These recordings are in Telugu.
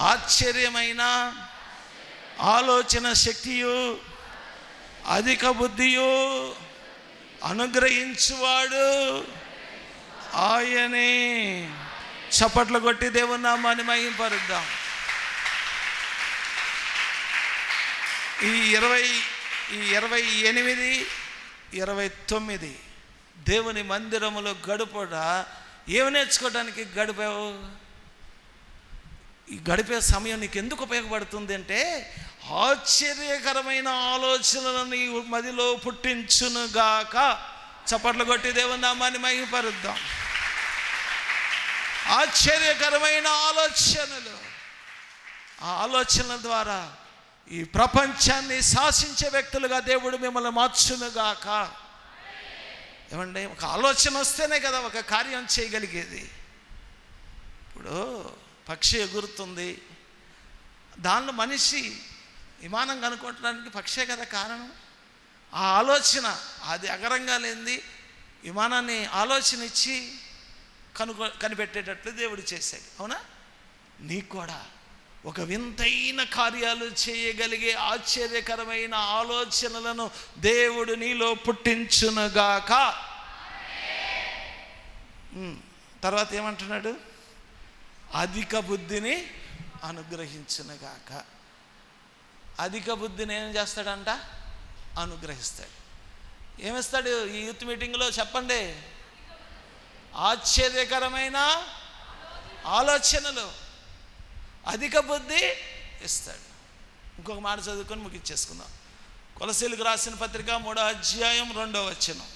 ఆశ్చర్యమైన ఆలోచన శక్తియు అధిక బుద్ధియు అనుగ్రహించువాడు. ఆయనే. చప్పట్లు కొట్టి దేవుని నామాన్ని మహింపరుద్దాం. ఈ ఇరవై ఈ ఇరవై ఎనిమిది ఇరవై తొమ్మిది దేవుని మందిరములో గడుపుట ఏమి నేర్చుకోవడానికి గడిపావు? ఈ గడిపే సమయం నీకు ఎందుకు ఉపయోగపడుతుంది అంటే ఆశ్చర్యకరమైన ఆలోచనలను నీ మదిలో పుట్టించునుగాక. చప్పట్లు కొట్టి దేవుని నామాన్ని మహిమపరుద్దాం. ఆశ్చర్యకరమైన ఆలోచనలు. ఆ ఆలోచనల ద్వారా ఈ ప్రపంచాన్ని శాసించే వ్యక్తులుగా దేవుడు మిమ్మల్ని మార్చునుగాక. ఏమండి? ఒక ఆలోచన వస్తేనే కదా ఒక కార్యం చేయగలిగేది. ఇప్పుడు పక్షి ఎగురుతుంది. దానిలో మనిషి విమానం కనుక్కోవటానికి పక్షే కదా కారణం. ఆ ఆలోచన అది అగరంగా లేనిది విమానాన్ని ఆలోచన ఇచ్చి కనుకో కనిపెట్టేటట్లు దేవుడు చేశాడు. అవునా? నీకు కూడా ఒక వింతైన కార్యాలు చేయగలిగే ఆశ్చర్యకరమైన ఆలోచనలను దేవుడు నీలో పుట్టించునుగాక. తర్వాత ఏమంటున్నాడు? అధిక బుద్ధిని అనుగ్రహించునుగాక. అధిక బుద్ధిని ఏం చేస్తాడంట? అనుగ్రహిస్తాడు. ఏమిస్తాడు ఈ యూత్ మీటింగ్లో చెప్పండి? ఆశ్చర్యకరమైన ఆలోచనలు. అధిక బుద్ధి ఇస్తాడు. ఇంకొక మాట చదువుకొని ముగించేసుకుందాం. కొలసీలకు రాసిన పత్రిక మూడో అధ్యాయం రెండో వచనం.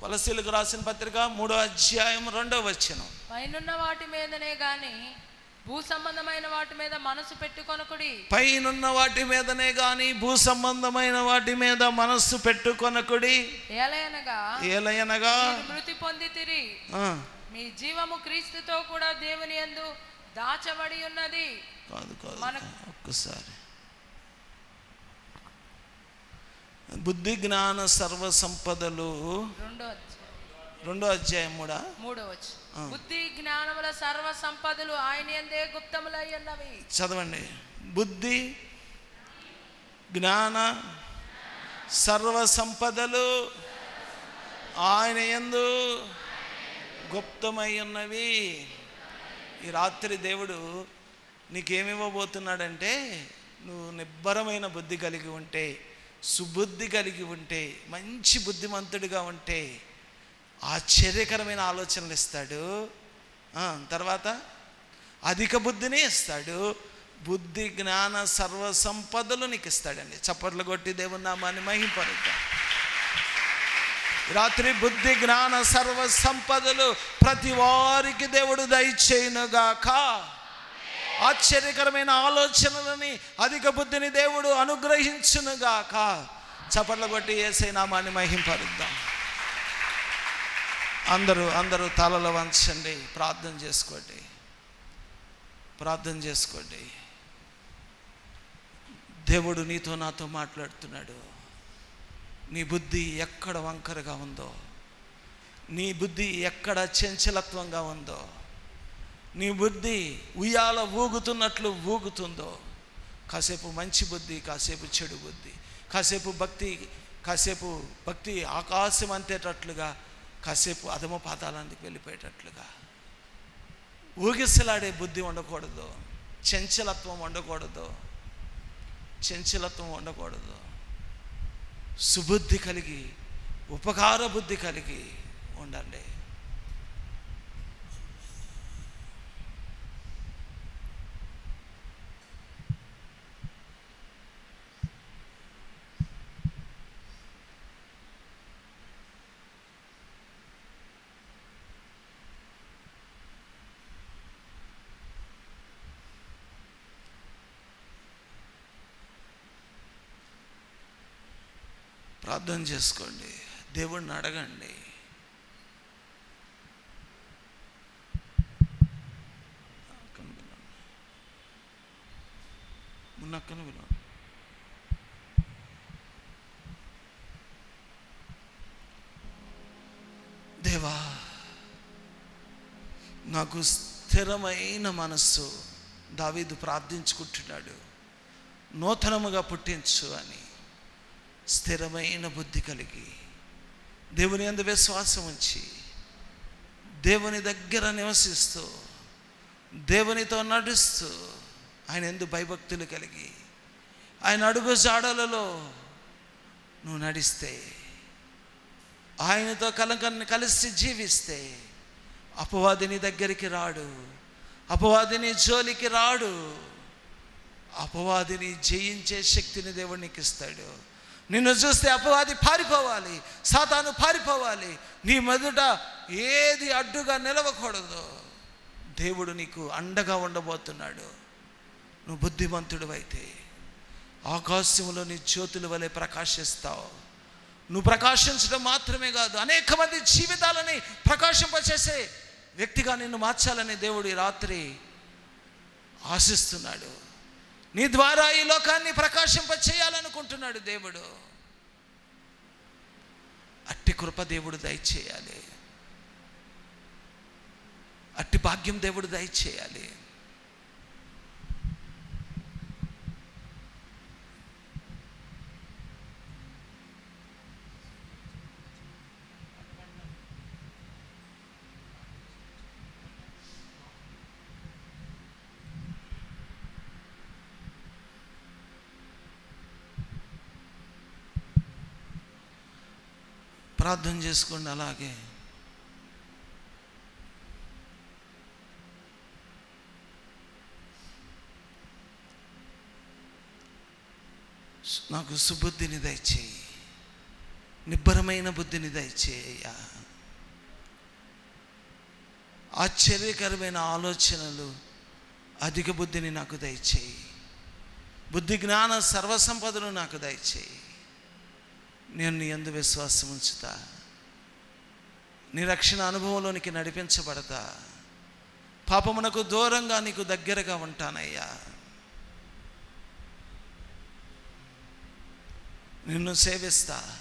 కొలసీలకు రాసిన పత్రిక మూడో అధ్యాయం రెండో వచనం. పైనున్న వాటి మీదనే గాని భూ సంబంధమైన వాటి మీద మనసు పెట్టుకొనకుడి. పైనున్న వాటి మీదనే కానీ భూ సంబంధమైన వాటి మీద మనస్సు పెట్టుకొనకుడి. ఏలయనగా ఏలయనగా మృతి పొందితిరి. మీ జీవము క్రీస్తుతో కూడా దేవుని యందు దాచబడి ఉన్నది. కాదు కాదు ఒక్కసారి. బుద్ధి జ్ఞాన సర్వ సంపదలు రెండో అధ్యాయం. రెండో అధ్యాయం కూడా మూడో. బుద్ధి జ్ఞానముల సర్వ సంపదలు ఆయన యందే గుప్తములై ఉన్నవి చదవండి. బుద్ధి జ్ఞాన సర్వ సంపదలు ఆయన యందు గుప్తమై ఉన్నవి ఈ రాత్రి దేవుడు నీకేమివ్వబోతున్నాడంటే నువ్వు నిబ్బరమైన బుద్ధి కలిగి ఉంటే సుబుద్ధి కలిగి ఉంటే మంచి బుద్ధిమంతుడిగా ఉంటే ఆశ్చర్యకరమైన ఆలోచనలు ఇస్తాడు. తర్వాత అధిక బుద్ధిని ఇస్తాడు. బుద్ధి జ్ఞాన సర్వ సంపదలు నీకు ఇస్తాడండి. చప్పట్లు కొట్టి దేవుని నామాన్ని మహింపరుద్దాం. రాత్రి బుద్ధి జ్ఞాన సర్వ సంపదలు ప్రతి వారికి దేవుడు దయచేయునుగాక. ఆశ్చర్యకరమైన ఆలోచనలని అధిక బుద్ధిని దేవుడు అనుగ్రహించునుగాక. చప్పట్లు కొట్టి ఏసై నామాన్ని మహింపరుద్దాం. అందరూ అందరూ తలలు వంచండి. ప్రార్థన చేసుకోండి. ప్రార్థన చేసుకోండి. దేవుడు నీతో నాతో మాట్లాడుతున్నాడు. నీ బుద్ధి ఎక్కడ వంకరగా ఉందో నీ బుద్ధి ఎక్కడ చంచలత్వంగా ఉందో నీ బుద్ధి ఉయ్యాల ఊగుతున్నట్లు ఊగుతుందో కాసేపు మంచి బుద్ధి కాసేపు చెడు బుద్ధి కాసేపు భక్తి కాసేపు భక్తి ఆకాశం అంతేటట్లుగా కాసేపు అధమ పాతాలానికి వెళ్ళిపోయేటట్లుగా. ఊగిసలాడే బుద్ధి ఉండకూడదు చంచలత్వం ఉండకూడదు చంచలత్వం ఉండకూడదు సుబుద్ధి కలిగి ఉపకార బుద్ధి కలిగి ఉండండి. ప్రార్థన చేసుకోండి. దేవుణ్ణి అడగండి. మున్నక్కను విలువ దేవా నాకు స్థిరమైన మనస్సు దావీదు ప్రార్థించుకుంటున్నాడు. నూతనముగా పుట్టించు అని. స్థిరమైన బుద్ధి కలిగి దేవుని అందు విశ్వాసం ఉంచి దేవుని దగ్గర నివసిస్తూ దేవునితో నడుస్తూ ఆయన ఎందు భయభక్తులు కలిగి ఆయన అడుగు జాడలలో నువ్వు నడిస్తే ఆయనతో కలకన్ని కలిసి జీవిస్తే అపవాదిని దగ్గరికి రాడు అపవాదిని జోలికి రాడు అపవాదిని జయించే శక్తిని దేవుడు నీకు ఇస్తాడు నిన్ను చూస్తే అపవాది పారిపోవాలి సాతాను పారిపోవాలి. నీ మొదట ఏది అడ్డుగా నిలవకూడదు. దేవుడు నీకు అండగా ఉండబోతున్నాడు. నువ్వు బుద్ధిమంతుడు అయితే ఆకాశంలో నీ జ్యోతుల వలె ప్రకాశిస్తావు. నువ్వు ప్రకాశించడం మాత్రమే కాదు అనేక మంది జీవితాలని ప్రకాశింపచేసే వ్యక్తిగా నిన్ను మార్చాలని దేవుడు ఈ రాత్రి ఆశిస్తున్నాడు. నీ ద్వారా ఈ లోకాన్ని ప్రకాశింప చేయాలనుకుంటున్నాడు దేవుడు. అట్టి కృప దేవుడు దయచేయాలి. అట్టి భాగ్యం దేవుడు దయచేయాలి. ప్రార్థన చేసుకోండి అలాగే. నాకు సుబుద్ధిని దయచేయి. నిబ్బరమైన బుద్ధిని దయచేయ ఆశ్చర్యకరమైన ఆలోచనలు అధిక బుద్ధిని నాకు దయచేయి. బుద్ధి జ్ఞాన సర్వసంపదలు నాకు దయచేయి. నేను నీ ఎందు విశ్వాసం ఉంచుతా. నీ రక్షణ అనుభవంలోనికి నడిపించబడతా. పాపమునకు దూరంగా నీకు దగ్గరగా ఉంటానయ్యా. నిన్ను సేవిస్తా.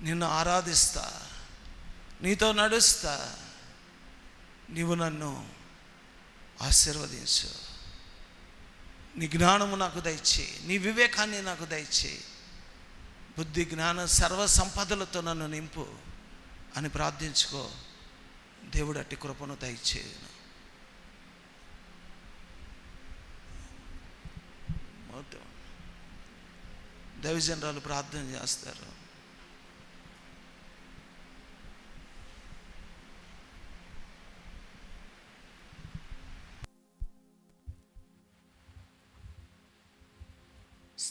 నిన్ను ఆరాధిస్తా. నీతో నడుస్తా. నీవు నన్ను ఆశీర్వదించు. నీ జ్ఞానము నాకు దయచే నీ వివేకాన్ని నాకు దయచేయి. బుద్ధి జ్ఞాన సర్వ సంపదలతో నన్ను నింపు అని ప్రార్థించుకో. దేవుడు అట్టి కృపను దయచేయను. దైవజనరాలు ప్రార్థన చేస్తారు.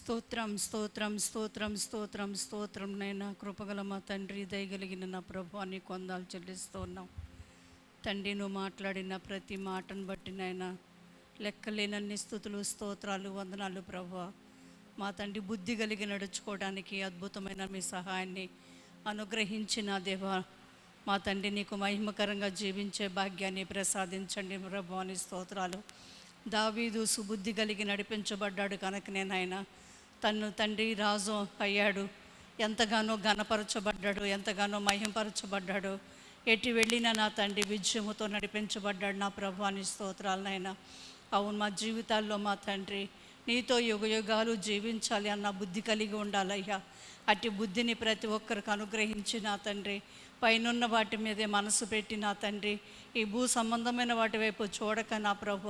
స్తోత్రం స్తోత్రం స్తోత్రం స్తోత్రం స్తోత్రం నైనా కృపగల మా తండ్రి దయగలిగిన నా ప్రభు అని కొందాలు చెల్లిస్తూ ఉన్నాం. తండ్రి నువ్వు మాట్లాడిన ప్రతి మాటను బట్టి నైనా లెక్కలేనన్ని స్థుతులు స్తోత్రాలు వందనాలు ప్రభు. మా తండ్రి బుద్ధి కలిగి నడుచుకోవడానికి అద్భుతమైన మీ సహాయాన్ని అనుగ్రహించిన దేవా. మా తండ్రి నీకు మహిమకరంగా జీవించే భాగ్యాన్ని ప్రసాదించండి ప్రభు అని స్తోత్రాలు. దావీదు సుబుద్ధి కలిగి నడిపించబడ్డాడు కనుక నేనాయన తను తండ్రి రాజు అయ్యాడు. ఎంతగానో ఘనపరచబడ్డాడు ఎంతగానో మహింపరచబడ్డాడు. ఎటు వెళ్ళినా నా తండ్రి విజయముతో నడిపించబడ్డాడు. నా ప్రభాని స్తోత్రాలనైనా అవును మా జీవితాల్లో మా తండ్రి నీతో యుగయుగాలు జీవించాలి అన్న బుద్ధి కలిగి ఉండాలయ్యా. అట్టి బుద్ధిని ప్రతి ఒక్కరికి అనుగ్రహించి నా తండ్రి పైనున్న వాటి మీదే మనసు పెట్టి నా తండ్రి ఈ భూ సంబంధమైన వాటి వైపు చూడక నా ప్రభు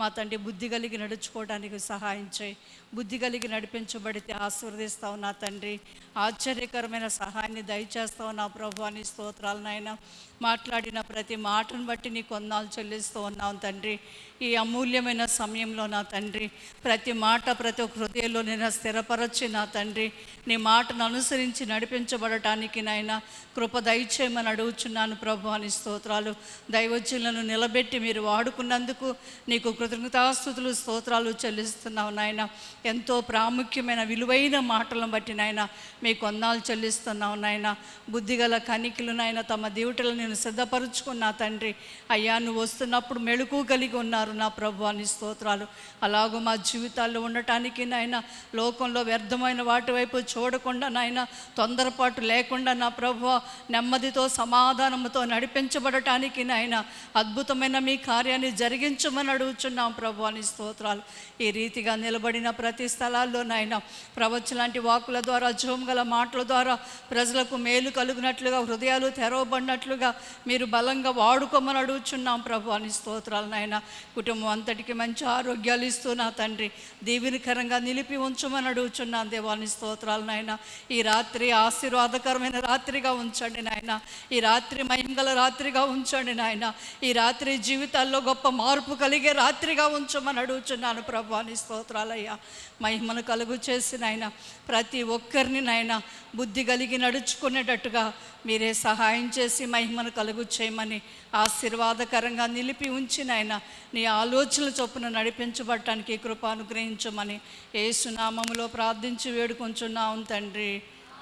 మా తండ్రి బుద్ధి కలిగి నడుచుకోవడానికి సహాయం చేయి. బుద్ధి కలిగి నడిపించబడితే ఆశీర్వదిస్తావు నా తండ్రి. ఆశ్చర్యకరమైన సహాయాన్ని దయచేస్తావు నా ప్రభు అని స్తోత్రాలు నాయన. మాట్లాడిన ప్రతి మాటను బట్టి నీ కొందాలు చెల్లిస్తూ ఉన్నావు తండ్రి. ఈ అమూల్యమైన సమయంలో నా తండ్రి ప్రతి మాట ప్రతి ఒక్క హృదయంలో నేను స్థిరపరచి నా తండ్రి. నీ మాటను అనుసరించి నడిపించబడటానికి నాయన కృప దయచేయమని అడుగుచున్నాను ప్రభు అని స్తోత్రాలు. దైవజ్యులను నిలబెట్టి మీరు వాడుకున్నందుకు నీకు కృతజ్ఞతాస్థుతులు స్తోత్రాలు చెల్లిస్తున్నావు నాయన. ఎంతో ప్రాముఖ్యమైన విలువైన మాటలను బట్టి నాయన మీ కొందాలు చెల్లిస్తున్నావు నాయన. బుద్ధిగల కణికులు నాయన తమ దేవుటలు నేను సిద్ధపరుచుకున్నా తండ్రి. అయ్యా నువ్వు వస్తున్నప్పుడు మెళుకు కలిగి ఉన్నారు నా ప్రభు అని స్తోత్రాలు. అలాగూ మా జీవితాల్లో ఉండటానికి నాయన లోకంలో వ్యర్థమైన వాటి వైపు చూడకుండా నాయన తొందరపాటు లేకుండా నా ప్రభు నెమ్మదితో సమాధానంతో నడిపించబడటానికి నాయన అద్భుతమైన మీ కార్యాన్ని జరిగించమని అడుగుచున్నాం ప్రభు అని స్తోత్రాలు. ఈ రీతిగా నిలబడిన ప్రతి స్థలాల్లో నాయన ప్రవచన లాంటి వాకుల ద్వారా జోమ్ గల మాటల ద్వారా ప్రజలకు మేలు కలుగునట్లుగా హృదయాలు తెరవబడినట్లుగా మీరు బలంగా వాడుకోమని అడుగుచున్నాం ప్రభు అని స్తోత్రాలు నాయన కుటుంబం అంతటికి మంచి ఆరోగ్యాలు ఇస్తూ నా తండ్రి దీవెనకరంగా నిలిపి ఉంచమని అడుగుచున్నాను దేవాని స్తోత్రాలు నాయన ఈ రాత్రి ఆశీర్వాదకరమైన రాత్రిగా ఉంచండి నాయన. ఈ రాత్రి మహిమగల రాత్రిగా ఉంచండి నాయన. ఈ రాత్రి జీవితాల్లో గొప్ప మార్పు కలిగే రాత్రి రాత్రిగా ఉంచమని అడుగుచున్నాను ప్రభు అని స్తోత్రాలయ్యా. మహిమను కలుగు చేసిన నాయన ప్రతి ఒక్కరిని నాయన బుద్ధి కలిగి నడుచుకునేటట్టుగా మీరే సహాయం చేసి మహిమను కలుగు చేయమని ఆశీర్వాదకరంగా నిలిపి ఉంచి నాయన నీ ఆలోచనల చొప్పున నడిపించబడటానికి కృప అనుగ్రహించమని ఏసునామములో ప్రార్థించి వేడుకొంచున్నాం తండ్రి.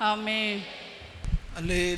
ఆమె